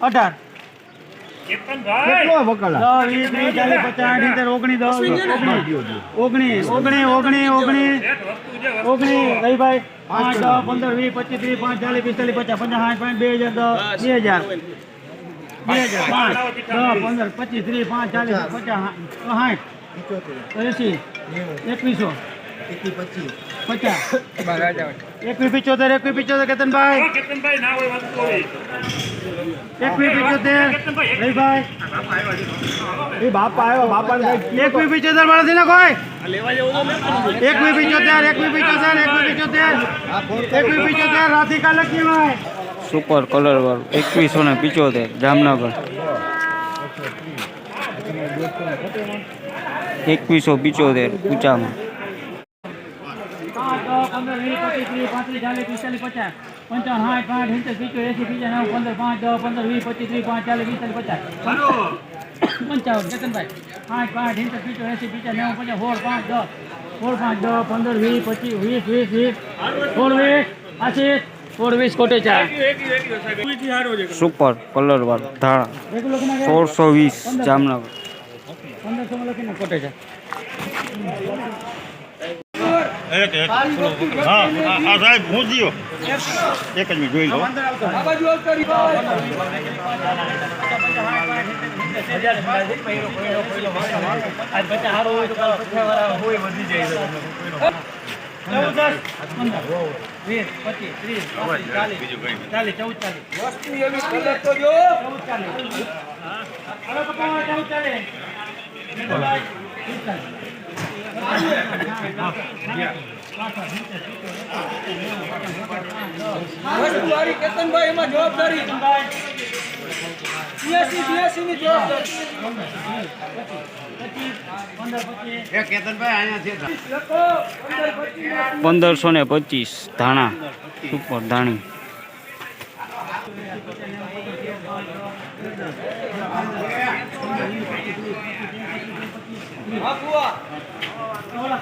અઢાર. કેટલો વકલા? દસ વીસ ત્રીસ ચાલીસ પચાસ સિત્તેર ઓગણીસ દસ ઓગણીસ ઓગણીસ ઓગણીસ ઓગણીસ ઓગણીસ કઈ ભાઈ પાંચ દસ પંદર વીસ પચીસ ત્રીસ પાંચ ચાલીસ પિસ્તાલીસ પચાસ પચાસ સાઠ પાંચ બે હજાર દસ બે હજાર. બે હજાર પાંચ. દસ પંદર પચીસ ત્રીસ પાંચ ચાલીસ પચાસ. સાઠ એસી એકવીસો પચાસ. એકવીસ પિચોતેર એકવીસ પિચોતેર કેતનભાઈ. એકવીસ પિચોતેર. રવિભાઈ એ બાપા આવ્યો બાપા કઈ એકવી પિચોતેર મળે ને કોઈ? એકવી પિચોતેર એકવી પિચોતેર એકવી પિચોતેર. એકવી પિચોતેર રાધિકા લક્ષ્મીભાઈ સુપર કલર વાળું. એકવીસો ને પિચોતેર જામનગર. એકવીસો પિચોતેર ઊંચામાં. પંદર ત્રીસ પાંત્રીસ ચાલીસ પિસ્તાલીસ પચાસ પંચાવન સાઠ પાંચ સિત્તેર સિત્તેર એસી બીજા નવ પંદર પાંચ દસ પંદર વીસ પચીસ ત્રીસ પાંચ ચાલીસ પિસ્તાલીસ પચાસ. પંચાવન કેતનભાઈ પાંચ પાંચ સિત્તેર સિત્તેર એસી બીજા નેવું પચાસ સોળ પાંચ દસ સોળ પાંચ દસ પંદર વીસ પચીસ વીસ વીસ વીસ સોળ વીસ આશીષ સોળ વીસ કોટે ચાર. સુપર કલર વાર ધાણા. સોળસો વીસ જામનગર. પંદરસો માં લખીને કોટે ચાર. હા આ સાહેબ હું જીઓ એક જ મિનિટ જોઈ લો. ચાલીસ ચાલીસ ચૌદ ચાલીસ ચૌદ ચાલીસ હાલો કપાવા ચૌદ ચાલીસ મેઘભાઈ, વીસ ચાલીસ. વસ્તુવાળી કેતનભાઈ એમાં જવાબદારી બિયાસી બિયાસી ની જવાબદારી પંદરસો ને પચીસ ધાણા સુપર ધાણી.